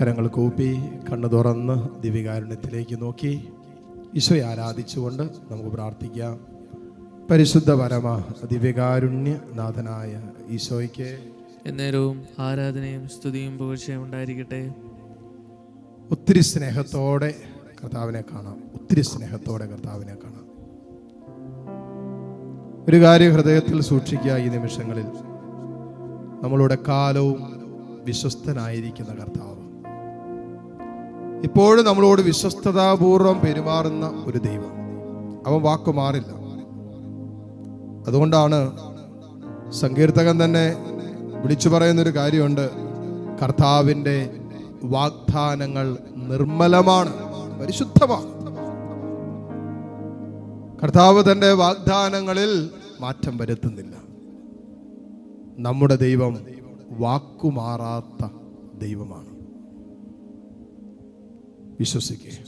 കരങ്ങൾ കൂപ്പി കണ്ണു തുറന്ന് ദിവ്യകാരുണ്യത്തിലേക്ക് നോക്കി. ഈശോയെ ആരാധിച്ചുകൊണ്ട് നമുക്ക് പ്രാർത്ഥിക്കാം. പരിശുദ്ധ പരമ ദിവ്യകാരുണ്യ നാഥനായ ഈശോയ്ക്ക് എന്നേരവും ആരാധനയും സ്തുതിയും പുകഴ്ചയും ഉണ്ടായിരിക്കട്ടെ. ഒത്തിരി സ്നേഹത്തോടെ കർത്താവിനെ കാണാം. ഒത്തിരി സ്നേഹത്തോടെ കർത്താവിനെ കാണാം. ഒരു കാര്യം ഹൃദയത്തിൽ സൂക്ഷിക്കുക ഈ നിമിഷങ്ങളിൽ. നമ്മളുടെ കാലവും വിശ്വസ്തനായിരിക്കുന്ന കർത്താവ് ഇപ്പോഴും നമ്മളോട് വിശ്വസ്തതാപൂർവം പെരുമാറുന്ന ഒരു ദൈവം. അവൻ വാക്കു മാറില്ല. അതുകൊണ്ടാണ് സങ്കീർത്തകൻ തന്നെ വിളിച്ചു പറയുന്നൊരു കാര്യമുണ്ട്. കർത്താവിന്റെ വാഗ്ദാനങ്ങൾ നിർമ്മലമാണ് പരിശുദ്ധമാണ്. കർത്താവ് തന്റെ വാഗ്ദാനങ്ങളിൽ മാറ്റം വരുത്തുന്നില്ല. നമ്മുടെ ദൈവം വാക്കുമാറാത്ത ദൈവമാണ്. വിശ്വസിക്കേ.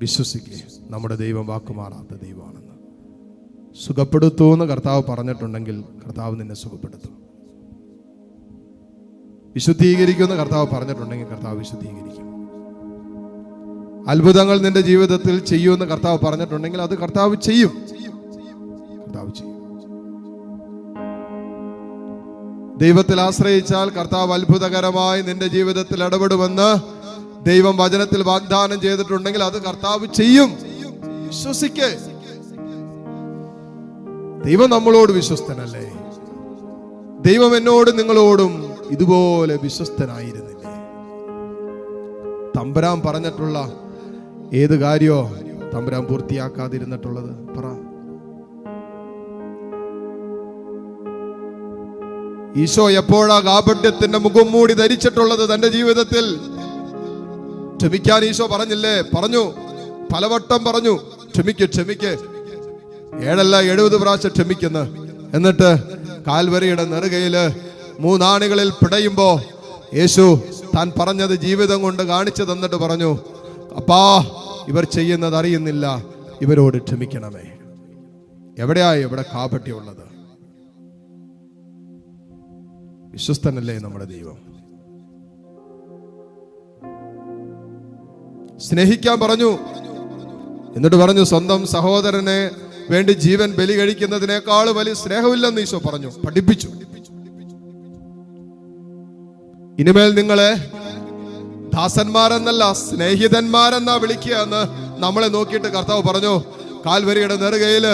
വിശ്വസിക്കുക നമ്മുടെ ദൈവം വാക്കുമാറാത്ത ദൈവമാണെന്ന്. സുഖപ്പെടുത്തൂ എന്ന് കർത്താവ് പറഞ്ഞിട്ടുണ്ടെങ്കിൽ കർത്താവ് നിന്നെ സുഖപ്പെടുത്തും. വിശുദ്ധീകരിക്കുമെന്ന് കർത്താവ് പറഞ്ഞിട്ടുണ്ടെങ്കിൽ കർത്താവ് വിശുദ്ധീകരിക്കും. അത്ഭുതങ്ങൾ നിന്റെ ജീവിതത്തിൽ ചെയ്യുമെന്ന് കർത്താവ് പറഞ്ഞിട്ടുണ്ടെങ്കിൽ അത് കർത്താവ് ചെയ്യും. കർത്താവ് ചെയ്യും. ദൈവത്തിൽ ആശ്രയിച്ചാൽ കർത്താവ് അത്ഭുതകരമായി നിന്റെ ജീവിതത്തിൽ ഇടപെടുമെന്ന് ദൈവം വചനത്തിൽ വാഗ്ദാനം ചെയ്തിട്ടുണ്ടെങ്കിൽ അത് കർത്താവ് ചെയ്യും. വിശ്വസിക്കേ. ദൈവം നമ്മളോട് വിശ്വസ്തനല്ലേ? ദൈവം എന്നോട് നിങ്ങളോടും ഇതുപോലെ വിശ്വസ്തനായിരുന്നില്ലേ? തമ്പുരാൻ പറഞ്ഞിട്ടുള്ള ഏത് കാര്യോ തമ്പുരാൻ പൂർത്തിയാക്കാതിരുന്നിട്ടുള്ളത് പറ. ഈശോ എപ്പോഴാ കാപട്യത്തിന്റെ മുഖം മൂടി ധരിച്ചിട്ടുള്ളത് തന്റെ ജീവിതത്തിൽ? ക്ഷമിക്കാൻ ഈശോ പറഞ്ഞില്ലേ? പറഞ്ഞു. പലവട്ടം പറഞ്ഞു. ക്ഷമിക്ക് ക്ഷമിക്ക്. ഏഴല്ല എഴുപത് പ്രാവശ്യം ക്ഷമിക്കുന്നു. എന്നിട്ട് കാൽവരിയുടെ നെറുകയിൽ മൂന്നാണികളിൽ പിടയുമ്പോ യേശു താൻ പറഞ്ഞത് ജീവിതം കൊണ്ട് കാണിച്ചു തന്നിട്ട് പറഞ്ഞു അപ്പാ ഇവർ ചെയ്യുന്നത് അറിയുന്നില്ല. ഇവരോട് ക്ഷമിക്കണമേ. എവിടെയാ ഇവിടെ കാപട്ടിയുള്ളത് വിശ്വസ്തനല്ലേ നമ്മുടെ ദൈവം? സ്നേഹിക്കാൻ പറഞ്ഞു. എന്നിട്ട് പറഞ്ഞു സ്വന്തം സഹോദരനെ വേണ്ടി ജീവൻ ബലി കഴിക്കുന്നതിനേക്കാൾ വലിയ സ്നേഹമില്ലെന്ന് ഈശോ പറഞ്ഞു. പഠിപ്പിച്ചു. ഇനിമേൽ നിങ്ങളെ ദാസന്മാരെന്നല്ല സ്നേഹിതന്മാരെന്നാ വിളിക്കുക എന്ന് നമ്മളെ നോക്കിയിട്ട് കർത്താവ് പറഞ്ഞു. കാൽവരിയുടെ നെറുകയിൽ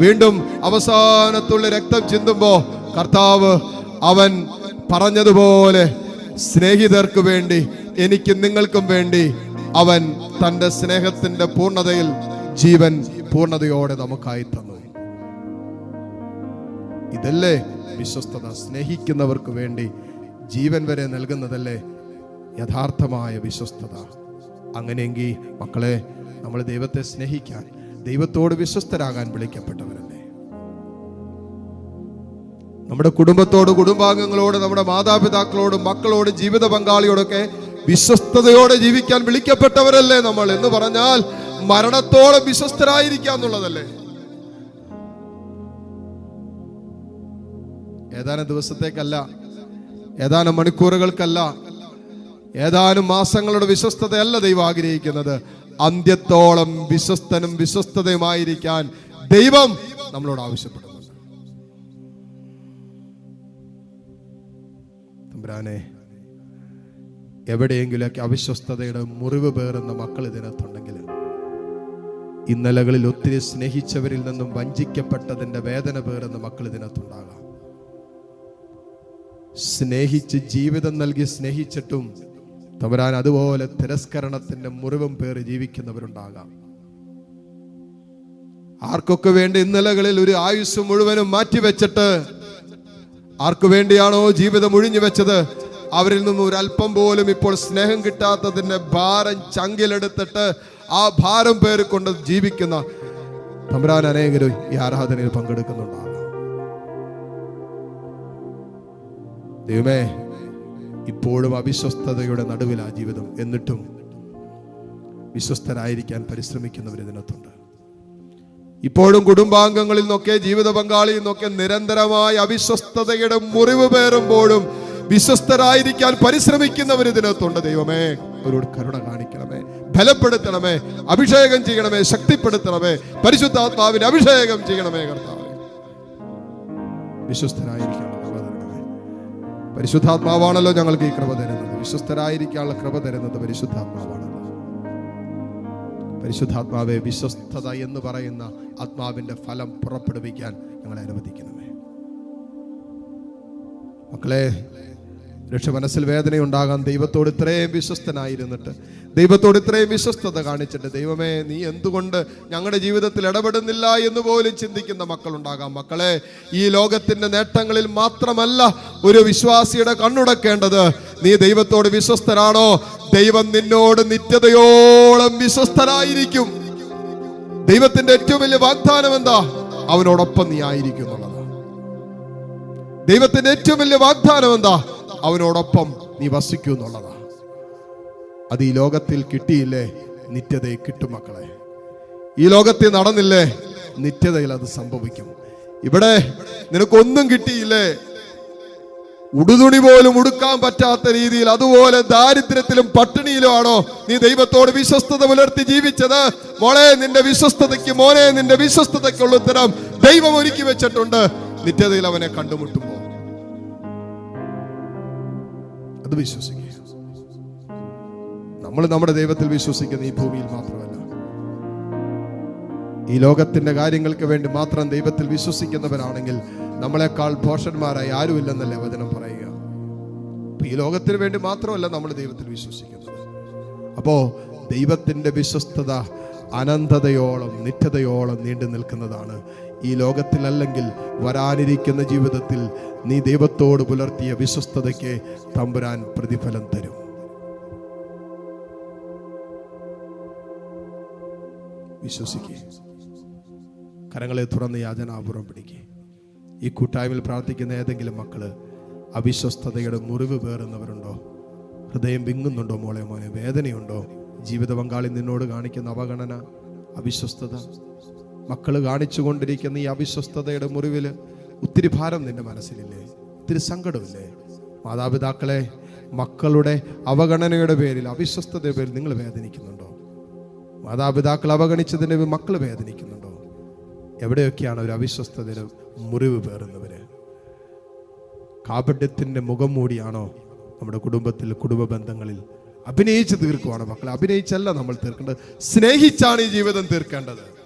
വീണ്ടും അവസാനത്തുള്ള രക്തം ചിന്തുമ്പോ കർത്താവ് അവൻ പറഞ്ഞതുപോലെ സ്നേഹിതർക്ക് വേണ്ടി എനിക്കും നിങ്ങൾക്കും വേണ്ടി അവൻ തന്റെ സ്നേഹത്തിന്റെ പൂർണതയിൽ ജീവൻ പൂർണതയോടെ നമുക്കായി തന്നു. ഇതല്ലേ വിശ്വസ്തത? സ്നേഹിക്കുന്നവർക്ക് വേണ്ടി ജീവൻ വരെ നൽകുന്നതല്ലേ യഥാർത്ഥമായ വിശ്വസ്തത? അങ്ങനെയെങ്കിൽ മക്കളെ നമ്മൾ ദൈവത്തെ സ്നേഹിക്കാൻ ദൈവത്തോട് വിശ്വസ്തരാകാൻ വിളിക്കപ്പെട്ടവരല്ലേ? നമ്മുടെ കുടുംബത്തോട് കുടുംബാംഗങ്ങളോട് നമ്മുടെ മാതാപിതാക്കളോട് മക്കളോട് ജീവിത പങ്കാളിയോടൊക്കെ വിശ്വസ്തയോടെ ജീവിക്കാൻ വിളിക്കപ്പെട്ടവരല്ലേ നമ്മൾ എന്ന് പറഞ്ഞാൽ മരണത്തോളം വിശ്വസ്തരായിരിക്കുക എന്നുള്ളതല്ലേ? ഏതാനും ദിവസത്തേക്കല്ല ഏതാനും മണിക്കൂറുകൾക്കല്ല ഏതാനും മാസങ്ങളുടെ വിശ്വസ്തതയല്ല ദൈവം ആഗ്രഹിക്കുന്നത്. അന്ത്യത്തോളം വിശ്വസ്തനും വിശ്വസ്തതയുമായിരിക്കാൻ ദൈവം നമ്മളോട് ആവശ്യപ്പെടുന്നുണ്ട്. എവിടെയെങ്കിലൊക്കെ അവിശ്വസ്തതയുടെ മുറിവ് പേറുന്ന മക്കൾ ഇതിനകത്തുണ്ടെങ്കിൽ ഇന്നലകളിൽ ഒത്തിരി സ്നേഹിച്ചവരിൽ നിന്നും വഞ്ചിക്കപ്പെട്ടതിന്റെ വേദന പേറുന്ന മക്കൾ ഇതിനകത്തുണ്ടാകാം. സ്നേഹിച്ച് ജീവിതം നൽകി സ്നേഹിച്ചിട്ടും തവരാൻ അതുപോലെ തിരസ്കരണത്തിന്റെ മുറിവും പേറി ജീവിക്കുന്നവരുണ്ടാകാം. ആർക്കൊക്കെ വേണ്ടി ഇന്നലകളിൽ ഒരു ആയുസ് മുഴുവനും മാറ്റിവെച്ചിട്ട് ആർക്കു വേണ്ടിയാണോ ജീവിതം ഒഴിഞ്ഞു വെച്ചത്? അവരിൽ നിന്നും ഒരല്പം പോലും ഇപ്പോൾ സ്നേഹം കിട്ടാത്തതിന്റെ ഭാരം ചങ്കിലെടുത്തിട്ട് ആ ഭാരം പേര് കൊണ്ട് ജീവിക്കുന്ന തമ്പുരാൻ അനേകരും ഈ ആരാധനയിൽ പങ്കെടുക്കുന്നുണ്ടാകും. ദൈവമേ ഇപ്പോഴും അവിശ്വസ്തതയുടെ നടുവിലാ ജീവിതം. എന്നിട്ടും വിശ്വസ്തരായിരിക്കാൻ പരിശ്രമിക്കുന്നവർ ഇതിനകത്തുണ്ട്. ഇപ്പോഴും കുടുംബാംഗങ്ങളിൽ നിന്നൊക്കെ ജീവിത പങ്കാളിയിൽ നിന്നൊക്കെ നിരന്തരമായ അവിശ്വസ്തതയുടെ മുറിവ് പേറുമ്പോഴും വിശ്വസ്തരായിരിക്കാൻ പരിശ്രമിക്കുന്നവർ ഇതിനകത്തുണ്ട് ദൈവമേ. അവരോട് കരുണ കാണിക്കണമേ. ബലപ്പെടുത്തണമേ. അഭിഷേകം ചെയ്യണമേ. ശക്തിപ്പെടുത്തണമേ. പരിശുദ്ധാത്മാവിന് അഭിഷേകം ചെയ്യണമേ കർത്താവേ. വിശ്വസ്തരായിരിക്കണം പരിശുദ്ധാത്മാവാണല്ലോ ഞങ്ങൾക്ക് ഈ കൃപ തരുന്നത്. വിശ്വസ്തരായിരിക്കാനുള്ള കൃപ തരുന്നത് പരിശുദ്ധാത്മാവാണ് പരിശുദ്ധാത്മാവെ വിശ്വസ്തത എന്ന് പറയുന്ന ആത്മാവിന്റെ ഫലം പുറപ്പെടുവിക്കാൻ ഞങ്ങളെ അനുവദിക്കണമേ. മക്കളെ രക്ഷ മനസ്സിൽ വേദനയുണ്ടാകാൻ ദൈവത്തോട് ഇത്രയും വിശ്വസ്തനായിരുന്നിട്ട് ദൈവത്തോട് ഇത്രയും വിശ്വസ്തത കാണിച്ചിട്ട് ദൈവമേ നീ എന്തുകൊണ്ട് ഞങ്ങളുടെ ജീവിതത്തിൽ ഇടപെടുന്നില്ല എന്ന് പോലും ചിന്തിക്കുന്ന മക്കളുണ്ടാകാം. മക്കളെ ഈ ലോകത്തിന്റെ നേട്ടങ്ങളിൽ മാത്രമല്ല ഒരു വിശ്വാസിയുടെ കണ്ണുടക്കേണ്ടത്. നീ ദൈവത്തോട് വിശ്വസ്തനാണോ? ദൈവം നിന്നോട് നിത്യതയോളം വിശ്വസ്തനായിരിക്കും. ദൈവത്തിന്റെ ഏറ്റവും വലിയ വാഗ്ദാനം എന്താ? അവനോടൊപ്പം നീ ആയിരിക്കും ദൈവത്തിന്റെ ഏറ്റവും വലിയ വാഗ്ദാനം എന്താ? അവനോടൊപ്പം നീ വസിക്കൂ എന്നുള്ളതാണ് അത് ഈ ലോകത്തിൽ കിട്ടിയില്ലേ? നിത്യതയിൽ കിട്ടും മക്കളെ. ഈ ലോകത്തിൽ നടന്നില്ലേ? നിത്യതയിൽ അത് സംഭവിക്കും. ഇവിടെ നിനക്കൊന്നും കിട്ടിയില്ലേ? ഉടുതുണി പോലും ഉടുക്കാൻ പറ്റാത്ത രീതിയിൽ അതുപോലെ ദാരിദ്ര്യത്തിലും പട്ടിണിയിലും ആണോ നീ ദൈവത്തോട് വിശ്വസ്തത പുലർത്തി ജീവിച്ചത്? മോളെ നിന്റെ വിശ്വസ്തതയ്ക്ക് മോനെ നിന്റെ വിശ്വസ്തതയ്ക്കുള്ള ഉത്തരം ദൈവം ഒരുക്കി വെച്ചിട്ടുണ്ട്. നിത്യതയിൽ അവനെ കണ്ടുമുട്ടുമ്പോ അത് വിശ്വസിക്കുക നമ്മൾ നമ്മുടെ ദൈവത്തിൽ വിശ്വസിക്കുന്ന ഈ ഭൂമിയിൽ മാത്രമല്ല. ഈ ലോകത്തിന്റെ കാര്യങ്ങൾക്ക് വേണ്ടി മാത്രം ദൈവത്തിൽ വിശ്വസിക്കുന്നവരാണെങ്കിൽ നമ്മളെക്കാൾ ഭോഷന്മാരായി ആരുമില്ലെന്നല്ലേ വചനം പറയുക? ഈ ലോകത്തിന് വേണ്ടി മാത്രമല്ല നമ്മൾ ദൈവത്തിൽ വിശ്വസിക്കുന്നത്. അപ്പോ ദൈവത്തിന്റെ വിശ്വസ്തത അനന്തതയോളം നിത്യതയോളം നീണ്ടു നിൽക്കുന്നതാണ്. ഈ ലോകത്തിലല്ലെങ്കിൽ വരാനിരിക്കുന്ന ജീവിതത്തിൽ നീ ദൈവത്തോട് പുലർത്തിയ വിശ്വസ്തതയ്ക്ക് തമ്പുരാൻ പ്രതിഫലം തരും. വിശ്വസിക്കുക കരങ്ങളെ തുറന്ന് യാചനാപൂർവം പിടിക്കുക ഈ കൂട്ടായ്മയിൽ പ്രാർത്ഥിക്കുന്ന ഏതെങ്കിലും മക്കൾ അവിശ്വസ്തതയുടെ മുറിവ് പേറുന്നവരുണ്ടോ ഹൃദയം വിങ്ങുന്നുണ്ടോ മോളെ മോനെ? വേദനയുണ്ടോ? ജീവിത പങ്കാളി നിന്നോട് കാണിക്കുന്ന അവഗണന അവിശ്വസ്തത. മക്കൾ കാണിച്ചുകൊണ്ടിരിക്കുന്ന ഈ അവിശ്വസ്തതയുടെ മുറിവിൽ ഒത്തിരി ഭാരം നിന്റെ മനസ്സിലില്ലേ? ഒത്തിരി സങ്കടമില്ലേ? മാതാപിതാക്കളെ മക്കളുടെ അവഗണനയുടെ പേരിൽ അവിശ്വസ്തതയുടെ പേരിൽ നിങ്ങൾ വേദനിക്കുന്നുണ്ടോ? മാതാപിതാക്കൾ അവഗണിച്ചതിന്റെ മക്കൾ വേദനിക്കുന്നുണ്ടോ? എവിടെയൊക്കെയാണ് ഒരു അവിശ്വസ്തതയുടെ മുറിവ് പേറുന്നവര്? കാപട്യത്തിന്റെ മുഖം മൂടിയാണോ നമ്മുടെ കുടുംബത്തിൽ കുടുംബ ബന്ധങ്ങളിൽ അഭിനയിച്ച് തീർക്കുവാണ് മക്കളെ. അഭിനയിച്ചല്ല നമ്മൾ തീർക്കേണ്ടത്. സ്നേഹിച്ചാണ് ഈ ജീവിതം തീർക്കേണ്ടത്.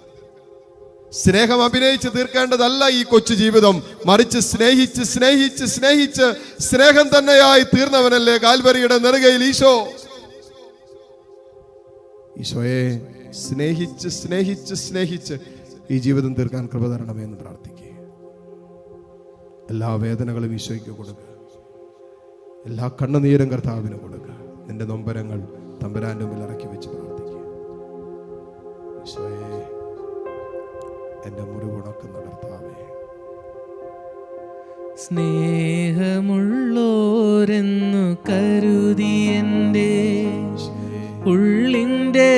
സ്നേഹം അഭിനയിച്ച് തീർക്കേണ്ടതല്ല ഈ കൊച്ചു ജീവിതം. മറിച്ച് സ്നേഹിച്ച് സ്നേഹിച്ച് സ്നേഹിച്ച് സ്നേഹം തന്നെയായി തീർന്നവനല്ലേ കാൽവരിയുടെ നെറുകയിൽ ഈശോ? ഈശോയെ സ്നേഹിച്ച് സ്നേഹിച്ച് സ്നേഹിച്ച് ഈ ജീവിതം തീർക്കാൻ കൃപ തരണമേ എന്ന് പ്രാർത്ഥിക്കുക എല്ലാ വേദനകളും ഈശോയ്ക്ക് കൊടുക്കുക എല്ലാ കണ്ണുനീരും കർത്താവിന് കൊടുക്കുക നിന്റെ നൊമ്പരങ്ങൾ തമ്പരാന്റെ മുമ്പിൽ ഇറക്കി വെച്ച് പ്രാർത്ഥിക്കുക. ഈശോയെ എന്റെ മുറിവുണക്കുന്ന കർത്താവേ സ്നേഹമുള്ളോരെന്നു കരുതി എന്റെ ഉള്ളിന്റെ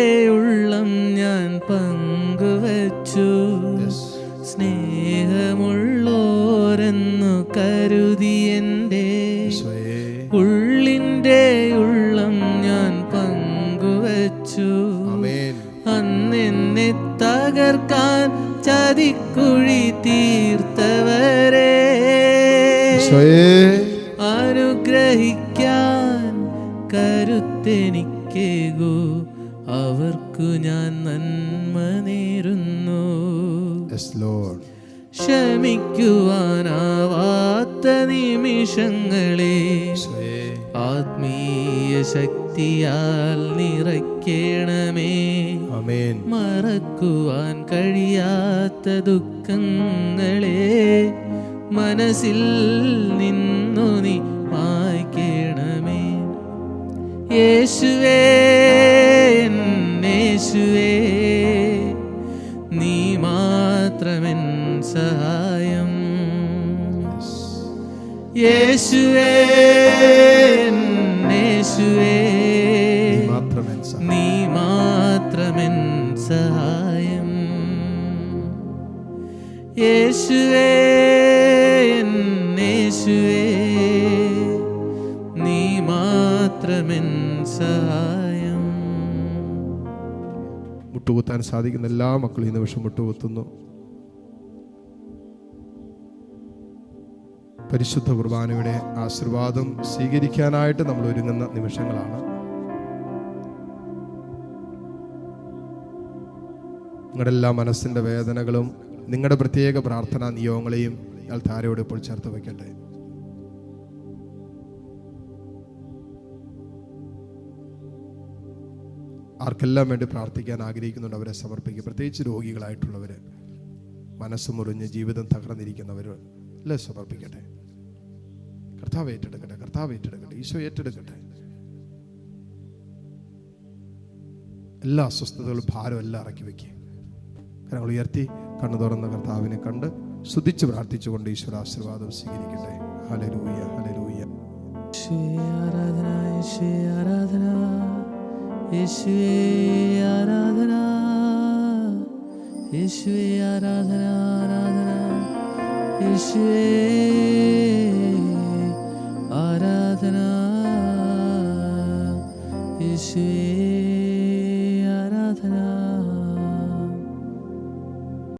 ചതിക്കുഴി തീർത്തവരെ അനുഗ്രഹിക്കാൻ കരുത്തെനിക്കേകൂ. അവർക്കു ഞാൻ നന്മ നേരുന്നു. ക്ഷമിക്കുവാനാവാത്ത നിമിഷങ്ങൾ ആത്മീയ ശക്തിയാൽ നിറയ്ക്കണമേ. അമേൻ മറക്കുവാൻ കഴിയാത്ത ദുഃഖങ്ങളെ മനസ്സിൽ നിന്നു നീ മായ്ക്കണമേ യേശുവേ യേശുവേ നീ മാത്രമെൻ സഹായം. യേശുവേ യേശുവേ നീ സഹായം യേശുവേ സഹായം. മുട്ടുകുത്താൻ സാധിക്കുന്ന എല്ലാ മക്കളും ഇന്ന് വിഷം മുട്ടുകുത്തുന്നു. പരിശുദ്ധ കുർബാനയുടെ ആശീർവാദം സ്വീകരിക്കാനായിട്ട് നമ്മൾ ഒരുങ്ങുന്ന നിമിഷങ്ങളാണ്. നിങ്ങളുടെ എല്ലാ മനസ്സിന്റെ വേദനകളും നിങ്ങളുടെ പ്രത്യേക പ്രാർത്ഥനാ നിയോഗങ്ങളെയും ഞാൻ താരയോട് ഇപ്പോൾ ചേർത്ത് വയ്ക്കട്ടെ. ആർക്കെല്ലാം വേണ്ടി പ്രാർത്ഥിക്കാൻ ആഗ്രഹിക്കുന്നുണ്ട് അവരെ സമർപ്പിക്കുക. പ്രത്യേകിച്ച് രോഗികളായിട്ടുള്ളവർ മനസ്സ് മുറിഞ്ഞ് ജീവിതം തകർന്നിരിക്കുന്നവർ എല്ലാം സമർപ്പിക്കട്ടെ. കർത്താവ് ഏറ്റെടുക്കട്ടെ കർത്താവ് ഏറ്റെടുക്കട്ടെ ഈശോ ഏറ്റെടുക്കട്ടെ. എല്ലാ അസ്വസ്ഥതകളും ഭാരം എല്ലാം ഇറക്കി വെക്കുക കരങ്ങൾ ഉയർത്തി കണ്ണു തുറന്ന കർത്താവിനെ കണ്ട് സ്തുതിച്ച് പ്രാർത്ഥിച്ചുകൊണ്ട് ഈശ്വര ആശീർവാദം സ്വീകരിക്കട്ടെ. ഹലരൂയ ഹലരൂയ ആരാധന യേശുവേ ആരാധന. യേശുവേ ആരാധന. യേശുവേ. യേശുവേ ആരാധന യേശുവേ ആരാധന